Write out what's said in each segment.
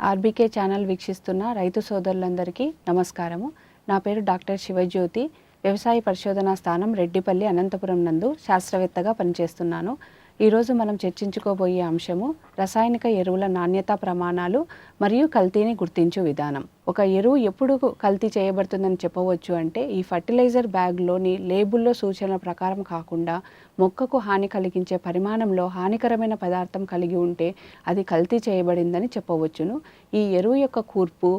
RBK channel వీక్షిస్తున్న రైతు సోదరులందరికీ నమస్కారము. నా పేరు డాక్టర్ శివజ్యోతి. వ్యవసాయ పరిశోధనా స్థానం రెడ్డిపల్లి అనంతపురం నందు శాస్త్రవేత్తగా పనిచేస్తున్నాను. ఈరోజు మనం చర్చించుకోబోయే అంశము రసాయనిక ఎరువుల నాణ్యతా ప్రమాణాలు మరియు కల్తీని గుర్తించు విధానం. ఒక ఎరువు ఎప్పుడు కల్తీ చేయబడుతుందని చెప్పవచ్చు అంటే ఈ ఫర్టిలైజర్ బ్యాగ్లోని లేబుల్లో సూచనల ప్రకారం కాకుండా మొక్కకు హాని కలిగించే పరిమాణంలో హానికరమైన పదార్థం కలిగి ఉంటే అది కల్తీ చేయబడిందని చెప్పవచ్చును. ఈ ఎరువు యొక్క కూర్పు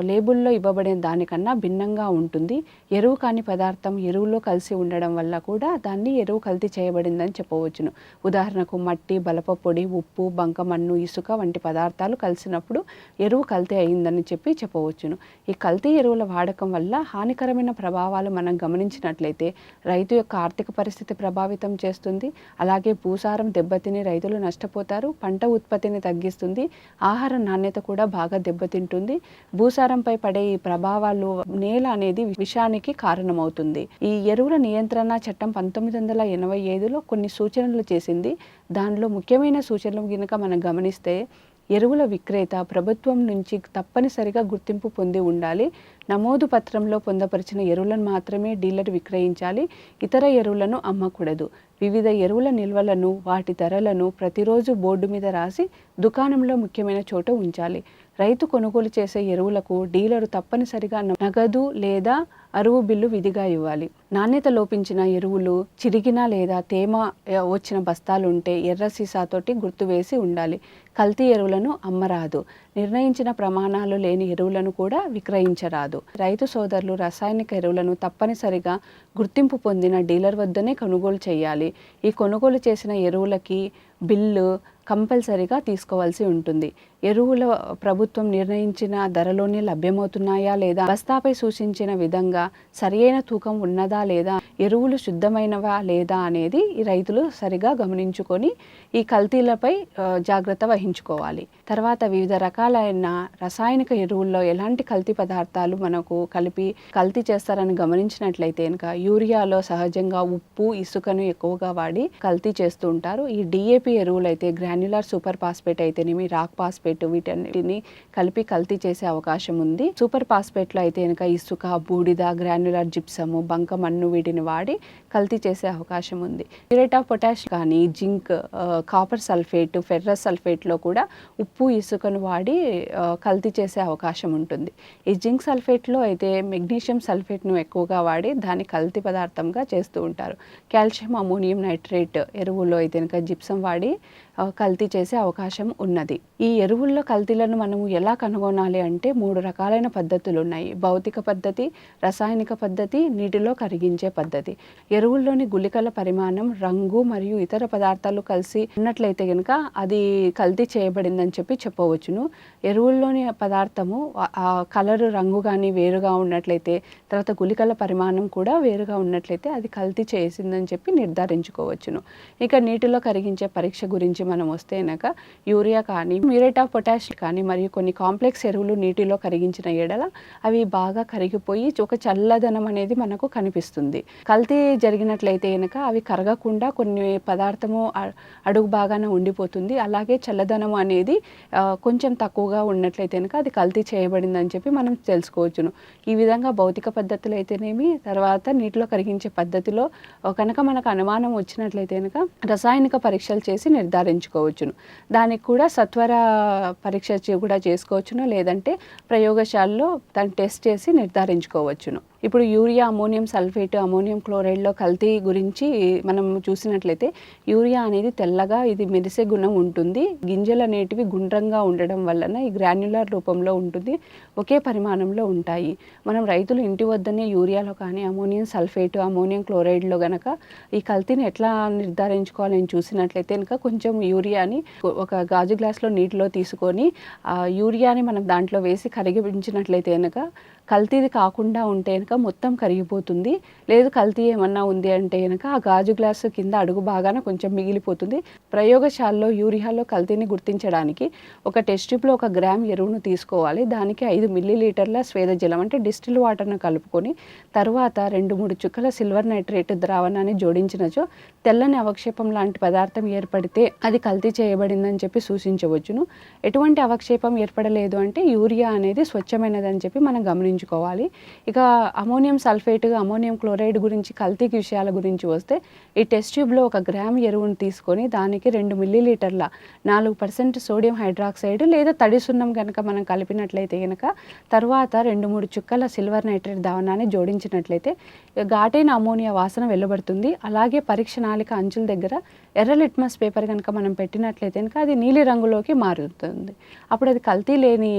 లేబుల్లో ఇవ్వబడిన దానికన్నా భిన్నంగా ఉంటుంది. ఎరువు కాని పదార్థం ఎరువులో కలిసి ఉండడం వల్ల కూడా దాన్ని ఎరువు కల్తీ చేయబడిందని చెప్పవచ్చును. ఉదాహరణకు మట్టి బలప పొడి ఉప్పు బంకమన్ను ఇసుక వంటి పదార్థాలు కలిసినప్పుడు ఎరువు కల్తీ అయిందని చెప్పి చెప్పవచ్చును. ఈ కల్తీ ఎరువుల వాడకం వల్ల హానికరమైన ప్రభావాలు మనం గమనించినట్లయితే రైతు యొక్క ఆర్థిక పరిస్థితి ప్రభావితం చేస్తుంది. అలాగే భూసారం దెబ్బతిని రైతులు నష్టపోతారు. పంట ఉత్పత్తిని తగ్గిస్తుంది. ఆహార నాణ్యత కూడా బాగా దెబ్బతింటుంది. భూసారంపై పడే ఈ ప్రభావాలు నేల అనేది విషానికి కారణమవుతుంది. ఈ ఎరువుల నియంత్రణ చట్టం పంతొమ్మిది వందల ఎనభై ఐదులో కొన్ని సూచనలు చేసింది. దానిలో ముఖ్యమైన సూచనలు కనుక మనం గమనిస్తే ఎరువుల విక్రేత ప్రభుత్వం నుంచి తప్పనిసరిగా గుర్తింపు పొంది ఉండాలి. నమోదు పత్రంలో పొందపరిచిన ఎరువులను మాత్రమే డీలర్ విక్రయించాలి. ఇతర ఎరువులను అమ్మకూడదు. వివిధ ఎరువుల నిల్వలను వాటి ధరలను ప్రతిరోజు బోర్డు మీద రాసి దుకాణంలో ముఖ్యమైన చోట ఉంచాలి. రైతు కొనుగోలు చేసే ఎరువులకు డీలరు తప్పనిసరిగా నగదు లేదా అరువు బిల్లు విధిగా ఇవ్వాలి. నాణ్యత లోపించిన ఎరువులు చిరిగిన లేదా తేమ వచ్చిన బస్తాలు ఉంటే ఎర్ర సీసాతోటి గుర్తువేసి ఉండాలి. కల్తీ ఎరువులను అమ్మరాదు. నిర్ణయించిన ప్రమాణాలు లేని ఎరువులను కూడా విక్రయించరాదు. రైతు సోదరులు రసాయనిక ఎరువులను తప్పనిసరిగా గుర్తింపు పొందిన డీలర్ వద్దనే కొనుగోలు చేయాలి. ఈ కొనుగోలు చేసిన ఎరువులకి బిల్లు కంపల్సరీగా తీసుకోవాల్సి ఉంటుంది. ఎరువుల ప్రభుత్వం నిర్ణయించిన ధరలోనే లభ్యమవుతున్నాయా లేదా? బస్తాపై సూచించిన విధంగా సరియైన తూకం ఉన్నదా లేదా? ఎరువులు శుద్ధమైనవా లేదా అనేది ఈ రైతులు సరిగా గమనించుకొని ఈ కల్తీలపై జాగ్రత్త వహించుకోవాలి. తర్వాత వివిధ రకాలైన రసాయనిక ఎరువుల్లో ఎలాంటి కల్తీ పదార్థాలు మనకు కలిపి కల్తీ చేస్తారని గమనించినట్లయితే కనుక యూరియాలో సహజంగా ఉప్పు ఇసుకను ఎక్కువగా వాడి కల్తీ చేస్తూ ఉంటారు. ఈ డిఏపి ఎరువులు అయితే గ్రాన్యులర్ సూపర్ ఫాస్ఫేట్ అయితేనేమి రాక్ ఫాస్ఫేట్ వీటన్నిటిని కలిపి కల్తీ చేసే అవకాశం ఉంది. సూపర్ ఫాస్ఫేట్లో అయితే కనుక ఇసుక బూడిద గ్రాన్యులర్ జిప్సము బంక మన్ను వీటిని వాడి కల్తీ చేసే అవకాశం ఉంది. యూరేట్ ఆఫ్ పొటాష్ కానీ జింక్ కాపర్ సల్ఫేట్ ఫెర్రస్ సల్ఫేట్లో కూడా ఉప్పు ఇసుకను వాడి కల్తీ చేసే అవకాశం ఉంటుంది. ఈ జింక్ సల్ఫేట్లో అయితే మెగ్నీషియం సల్ఫేట్ను ఎక్కువగా వాడి దాన్ని కల్తీ పదార్థంగా చేస్తూ ఉంటారు. కాల్షియం అమోనియం నైట్రేట్ ఎరువులో అయితే కనుక జిప్సం వాడి కల్తీ చేసే అవకాశం ఉన్నది. ఈ ఎరువుల్లో కల్తీలను మనము ఎలా కనుగొనాలి అంటే మూడు రకాలైన పద్ధతులు ఉన్నాయి భౌతిక పద్ధతి రసాయనిక పద్ధతి నీటిలో కరిగించే పద్ధతి. ఎరువుల్లోని గుళికల పరిమాణం రంగు మరియు ఇతర పదార్థాలు కలిసి ఉన్నట్లయితే కనుక అది కల్తీ చేయబడిందని చెప్పి చెప్పవచ్చును. ఎరువుల్లోని పదార్థము ఆ- కలర్ రంగు కానీ వేరుగా ఉన్నట్లయితే తర్వాత గుళికల పరిమాణం కూడా వేరుగా ఉన్నట్లయితే అది కల్తీ చేసిందని చెప్పి నిర్ధారించుకోవచ్చును. ఇక నీటిలో కరిగించే పరీక్ష గురించి మనం వస్తే యూరియా కానీ మ్యూరేట్ ఆఫ్ పొటాష్ కానీ మరియు కొన్ని కాంప్లెక్స్ ఎరువులు నీటిలో కరిగించిన ఎడల అవి బాగా కరిగిపోయి ఒక చల్లదనం అనేది మనకు కనిపిస్తుంది. కల్తీ జరిగినట్లయితే కనుక అవి కరగకుండా కొన్ని పదార్థము అడుగు బాగాన ఉండిపోతుంది. అలాగే చల్లదనం అనేది కొంచెం తక్కువగా ఉన్నట్లయితే కనుక అది కల్తీ చేయబడిందని చెప్పి మనం తెలుసుకోవచ్చును. ఈ విధంగా భౌతిక పద్ధతులు అయితేనేమి తర్వాత నీటిలో కరిగించే పద్ధతిలో కనుక మనకు అనుమానం వచ్చినట్లయితే కనుక రసాయనిక పరీక్షలు చేసి పెంచుకోవచ్చును దానికి కూడా సత్వర పరీక్ష కూడా చేసుకోవచ్చును లేదంటే ప్రయోగశాలలో దాన్ని టెస్ట్ చేసి నిర్ధారించుకోవచ్చును. ఇప్పుడు యూరియా అమోనియం సల్ఫేట్ అమోనియం క్లోరైడ్లో కల్తీ గురించి మనం చూసినట్లయితే యూరియా అనేది తెల్లగా ఇది మెరిసే గుణం ఉంటుంది. గింజలు అనేటివి గుండ్రంగా ఉండడం వలన ఈ గ్రాన్యులర్ రూపంలో ఉంటుంది ఒకే పరిమాణంలో ఉంటాయి. మనం రైతులు ఇంటి వద్దనే యూరియాలో కానీ అమోనియం సల్ఫేట్ అమోనియం క్లోరైడ్లో గనక ఈ కల్తీని ఎట్లా నిర్ధారించుకోవాలని చూసినట్లయితే కనుక కొంచెం యూరియాని ఒక గాజు గ్లాస్లో నీటిలో తీసుకొని యూరియాని మనం దాంట్లో వేసి కరిగించినట్లయితే కనుక కల్తీది కాకుండా ఉంటే కనుక మొత్తం కరిగిపోతుంది. లేదు కల్తీ ఏమన్నా ఉంది అంటే కనుక ఆ గాజు గ్లాసు కింద అడుగు భాగాన కొంచెం మిగిలిపోతుంది. ప్రయోగశాలలో యూరియాలో కల్తీని గుర్తించడానికి ఒక టెస్ట్ ట్యూబ్లో ఒక గ్రామ్ ఎరువును తీసుకోవాలి. దానికి ఐదు మిల్లీలీటర్ల స్వేద జలం అంటే డిస్టిల్ వాటర్ను కలుపుకొని తర్వాత రెండు మూడు చుక్కల సిల్వర్ నైట్రేట్ ద్రావణాన్ని జోడించినచో తెల్లని అవక్షేపం లాంటి పదార్థం ఏర్పడితే అది కల్తీ చేయబడిందని చెప్పి సూచించవచ్చును. ఎటువంటి అవక్షేపం ఏర్పడలేదు అంటే యూరియా అనేది స్వచ్ఛమైనదని చెప్పి మనం గమనించుకోవాలి ఇక అమోనియం సల్ఫేట్ అమోనియం క్లోరైడ్ గురించి కల్తీ విషయాల గురించి వస్తే ఈ టెస్ట్ ట్యూబ్లో ఒక గ్రామ్ ఎరువును తీసుకొని దానికి రెండు మిల్లీ లీటర్ల నాలుగు పర్సెంట్ సోడియం హైడ్రాక్సైడ్ లేదా తడి సున్నం కనుక మనం కలిపినట్లయితే కనుక తర్వాత రెండు మూడు చుక్కల సిల్వర్ నైట్రేట్ దావనాన్ని జోడించినట్లయితే ఘాటైన అమోనియా వాసన వెలువడుతుంది. అలాగే పరీక్ష నాలిక అంచుల దగ్గర ఎర్ర లిట్మస్ పేపర్ కనుక మనం పెట్టినట్లయితే కనుక అది నీలి రంగులోకి మారుతుంది. అప్పుడు అది కల్తీ లేని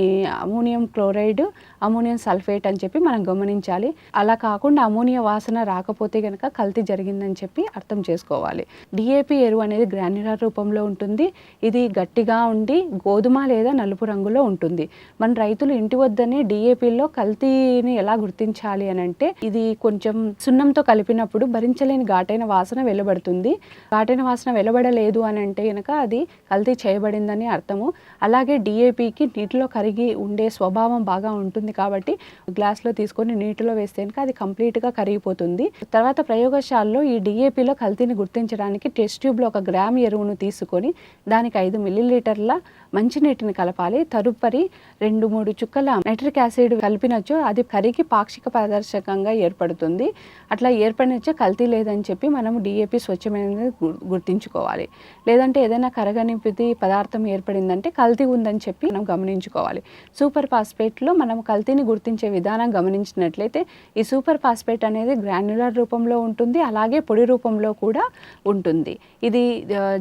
అమోనియం క్లోరైడ్ అమోనియం సల్ఫేట్ అని చెప్పి మనం గమనించాలి. అలా కాకుండా అమోనియా వాసన రాకపోతే కనుక కల్తీ జరిగిందని చెప్పి అర్థం చేసుకోవాలి. డిఏపి ఎరువు అనేది గ్రాన్యులర్ రూపంలో ఉంటుంది. ఇది గట్టిగా ఉండి గోధుమ లేదా నలుపు రంగులో ఉంటుంది. మన రైతులు ఇంటి వద్దనే డిఏపిలో కల్తీని ఎలా గుర్తించాలి అని అంటే ఇది కొంచెం సున్నంతో కలిపినప్పుడు భరించలేని ఘాటైన వాసన వెలువడుతుంది. ఘాటైన వాసన వెలువడలేదు అని అంటే కనుక అది కల్తీ చేయబడిందని అర్థము. అలాగే డిఏపికి నీటిలో కరిగి ఉండే స్వభావం బాగా ఉంటుంది కాబట్టి గ్లాస్లో తీసుకొని నీటిలో వేస్తే కనుక అది కంప్లీట్గా కరిగిపోతుంది. తర్వాత ప్రయోగశాలలో ఈ డిఏపిలో కల్తీని గుర్తించడానికి టెస్ట్ ట్యూబ్లో ఒక గ్రామ్ ఎరువును తీసుకొని దానికి ఐదు మిల్లీలీటర్ల మంచినీటిని కలపాలి. తదుపరి రెండు మూడు చుక్కల నైట్రిక్ యాసిడ్ కలిపినచ్చు అది కరిగి పాక్షిక పారదర్శకంగా ఏర్పడుతుంది. అట్లా ఏర్పడినచ్చో కల్తీ లేదని చెప్పి మనం డిఏపి స్వచ్ఛమైనది గుర్తించుకోవాలి. లేదంటే ఏదైనా కరగనిపిది పదార్థం ఏర్పడిందంటే కల్తీ ఉందని చెప్పి మనం గమనించుకోవాలి. సూపర్ ఫాస్ఫేట్లో మనం కల్తీని గుర్తించే విధానం గమనించినట్లయితే ఈ సూపర్ ఫాస్ఫేట్ అనేది గ్రాన్యులర్ రూపంలో ఉంటుంది అలాగే పొడి రూపంలో కూడా ఉంటుంది. ఇది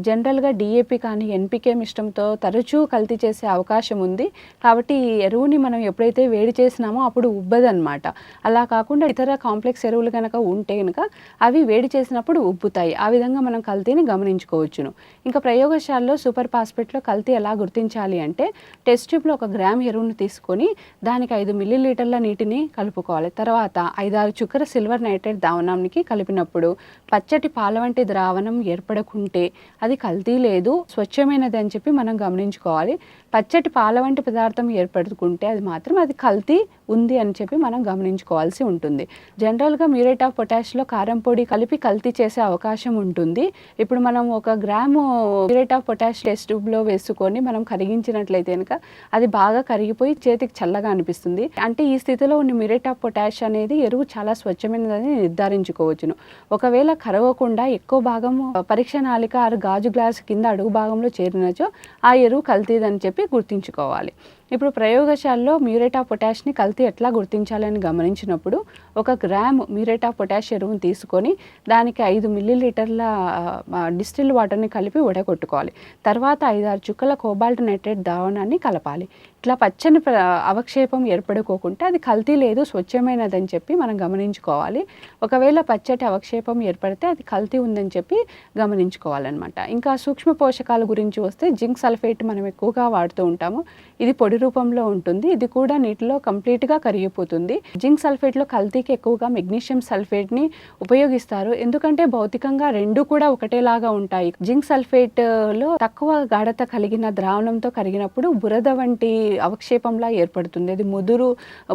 జనరల్గా డిఏపి కానీ ఎన్పికే మిష్టంతో తరచూ కల్తీ చేసే అవకాశం ఉంది. కాబట్టి ఈ ఎరువుని మనం ఎప్పుడైతే వేడి చేసినామో అప్పుడు ఉబ్బదనమాట అలా కాకుండా ఇతర కాంప్లెక్స్ ఎరువులు కనుక ఉంటే కనుక అవి వేడి చేసినప్పుడు ఉబ్బుతాయి. ఆ విధంగా మనం కల్తీని గమనించుకోవచ్చును. ఇంకా ప్రయోగశాలలో సూపర్ ఫాస్ఫేట్లో కల్తీ ఎలా గుర్తించాలి అంటే టెస్ట్ ట్యూబ్లో ఒక గ్రామ్ ఎరువును తీసుకొని దానికి ఐదు మిల్లీ లీటర్ల నీటిని కలుపుకోవాలి. తర్వాత ఐదారు చుక్కర సిల్వర్ నైట్రేట్ ద్రావణానికి కలిపినప్పుడు పచ్చటి పాల వంటి ద్రావణం ఏర్పడకుంటే అది కల్తీ లేదు స్వచ్ఛమైనది అని చెప్పి మనం గమనించుకోవాలి. పచ్చటి పాల వంటి పదార్థం ఏర్పడుకుంటే అది మాత్రం అది కల్తీ ఉంది అని చెప్పి మనం గమనించుకోవాల్సి ఉంటుంది. జనరల్గా మ్యూరేట్ ఆఫ్ పొటాష్లో కారం పొడి కలిపి కల్తీ చేసే అవకాశం ఉంటుంది. ఇప్పుడు మనం ఒక gram muriate of potash test ట్యూబ్లో వేసుకొని మనం కరిగించినట్లయితే కనుక అది బాగా కరిగిపోయి చేతికి చల్లగా అనిపిస్తుంది. అంటే ఈ స్థితిలో ఉన్న మ్యూరేట్ ఆఫ్ పొటాష్ అనేది ఎరువు చాలా స్వచ్ఛమైనదని నిర్ధారించుకోవచ్చును. ఒకవేళ కరవకుండా ఎక్కువ భాగం పరీక్ష నాలిక ఆరు గాజు గ్లాస్ కింద అడుగు భాగంలో చేరినచో ఆ ఎరువు కల్తీదని చెప్పి గుర్తించుకోవాలి. ఇప్పుడు ప్రయోగశాలలో మ్యూరేట్ ఆఫ్ పొటాష్ని కల్తీ ఎట్లా గుర్తించాలని గమనించినప్పుడు ఒక గ్రామ్ మ్యూరేట్ ఆఫ్ పొటాష్ ఎరువును తీసుకొని దానికి ఐదు మిల్లీలీటర్ల డిస్టిల్ వాటర్ని కలిపి ఉడగొట్టుకోవాలి తర్వాత ఐదారు చుక్కల కోబాల్ట్ నైట్రేట్ ద్రావణాన్ని కలపాలి. ఇట్లా పచ్చని అవక్షేపం ఏర్పడుకోకుంటే అది కల్తీ లేదు స్వచ్ఛమైనదని చెప్పి మనం గమనించుకోవాలి. ఒకవేళ పచ్చటి అవక్షేపం ఏర్పడితే అది కల్తీ ఉందని చెప్పి గమనించుకోవాలన్నమాట. ఇంకా సూక్ష్మ పోషకాల గురించి వస్తే జింక్ సల్ఫేట్ మనం ఎక్కువగా వాడుతూ ఉంటాము. ఇది పొడి రూపంలో ఉంటుంది. ఇది కూడా నీటిలో కంప్లీట్గా కరిగిపోతుంది. జింక్ సల్ఫేట్లో కల్తీకి ఎక్కువగా మెగ్నీషియం సల్ఫేట్ని ఉపయోగిస్తారు. ఎందుకంటే భౌతికంగా రెండు కూడా ఒకటేలాగా ఉంటాయి. జింక్ సల్ఫేట్లో తక్కువ గాఢత కలిగిన ద్రావణంతో కరిగినప్పుడు బురద వంటి అవక్షేపంలా ఏర్పడుతుంది. అది ముదురు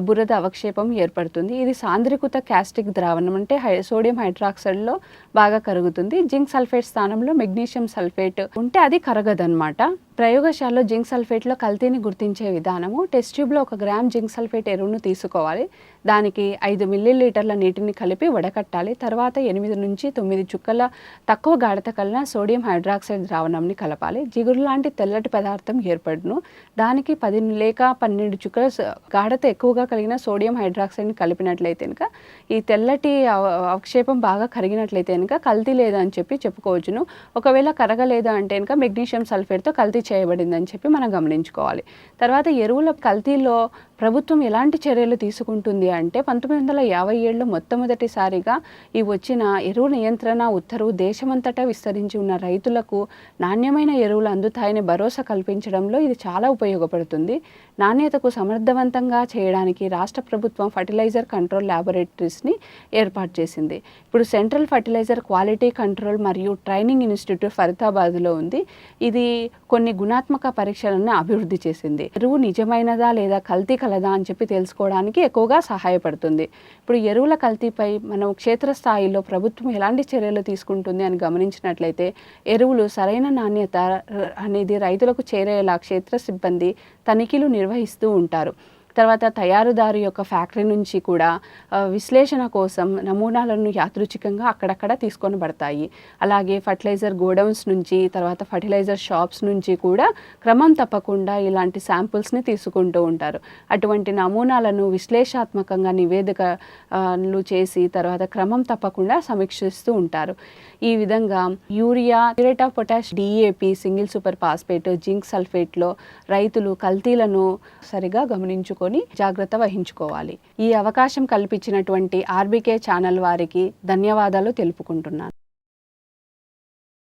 బురద అవక్షేపం ఏర్పడుతుంది. ఇది సాంద్రీకృత క్యాస్టిక్ ద్రావణం అంటే హై సోడియం హైడ్రాక్సైడ్లో బాగా కరుగుతుంది. జింక్ సల్ఫేట్ స్థానంలో మెగ్నీషియం సల్ఫేట్ ఉంటే అది కరగదన్నమాట. ప్రయోగశాలలో జింక్ సల్ఫేట్లో కల్తీని గుర్తించే విధానము టెస్ట్ ట్యూబ్లో ఒక గ్రామ్ జింక్ సల్ఫేట్ ఎరువును తీసుకోవాలి. దానికి ఐదు మిల్లీలీటర్ల నీటిని కలిపి వడకట్టాలి. తర్వాత ఎనిమిది నుంచి తొమ్మిది చుక్కల తక్కువ గాఢత కలిగిన సోడియం హైడ్రాక్సైడ్ ద్రావణంని కలపాలి. జిగురు లాంటి తెల్లటి పదార్థం ఏర్పడును. దానికి పది లేక పన్నెండు చుక్కల గాఢత ఎక్కువగా కలిగిన సోడియం హైడ్రాక్సైడ్ని కలిపినట్లయితే కనుక ఈ తెల్లటి అవక్షేపం బాగా కరిగినట్లయితే కనుక కల్తీ లేదని చెప్పి చెప్పుకోవచ్చును. ఒకవేళ కరగలేదు అంటే కనుక మెగ్నీషియం సల్ఫేట్తో కల్తీ చేయబడిందని చెప్పి మనం గమనించుకోవాలి. తర్వాత ఎరువుల కల్తీలో ప్రభుత్వం ఎలాంటి చర్యలు తీసుకుంటుంది అంటే పంతొమ్మిది వందల యాభై ఏళ్ళు మొట్టమొదటిసారిగా ఈ వచ్చిన ఎరువు నియంత్రణ ఉత్తర్వు దేశమంతటా విస్తరించి ఉన్న రైతులకు నాణ్యమైన ఎరువులు అందుతాయని భరోసా కల్పించడంలో ఇది చాలా ఉపయోగపడుతుంది. నాణ్యతకు సమర్థవంతంగా చేయడానికి రాష్ట్ర ప్రభుత్వం ఫర్టిలైజర్ కంట్రోల్ ల్యాబొరేటరీస్ని ఏర్పాటు చేసింది. ఇప్పుడు సెంట్రల్ ఫర్టిలైజర్ క్వాలిటీ కంట్రోల్ మరియు ట్రైనింగ్ ఇన్స్టిట్యూట్ ఫరీదాబాద్లో ఉంది. ఇది కొన్ని గుణాత్మక పరీక్షలను అభివృద్ధి చేసింది. ఎరువు నిజమైనదా లేదా కల్తీ కలదా అని చెప్పి తెలుసుకోవడానికి ఎక్కువగా సహాయపడుతుంది. ఇప్పుడు ఎరువుల కల్తీపై మనం క్షేత్రస్థాయిలో ప్రభుత్వం ఎలాంటి చర్యలు తీసుకుంటుంది అని గమనించినట్లయితే ఎరువులు సరైన నాణ్యత అనేది రైతులకు చేరేలా క్షేత్ర సిబ్బంది తనిఖీలు నిర్వహిస్తూ ఉంటారు. తర్వాత తయారుదారు యొక్క ఫ్యాక్టరీ నుంచి కూడా విశ్లేషణ కోసం నమూనాలను యాదృచ్ఛికంగా అక్కడక్కడ తీసుకొని పడతాయి అలాగే ఫర్టిలైజర్ గోడౌన్స్ నుంచి తర్వాత ఫర్టిలైజర్ షాప్స్ నుంచి కూడా క్రమం తప్పకుండా ఇలాంటి శాంపుల్స్ని తీసుకుంటూ ఉంటారు. అటువంటి నమూనాలను విశ్లేషాత్మకంగా నివేదికలు చేసి తర్వాత క్రమం తప్పకుండా సమీక్షిస్తూ ఉంటారు. ఈ విధంగా urea urate of potash DAP single super phosphate zinc సల్ఫేట్లో రైతులు కల్తీలను సరిగా గమనించుకొని జాగ్రత్త వహించుకోవాలి. ఈ అవకాశం కల్పించినటువంటి ఆర్బీకే ఛానల్ వారికి ధన్యవాదాలు తెలుపుకుంటున్నాను.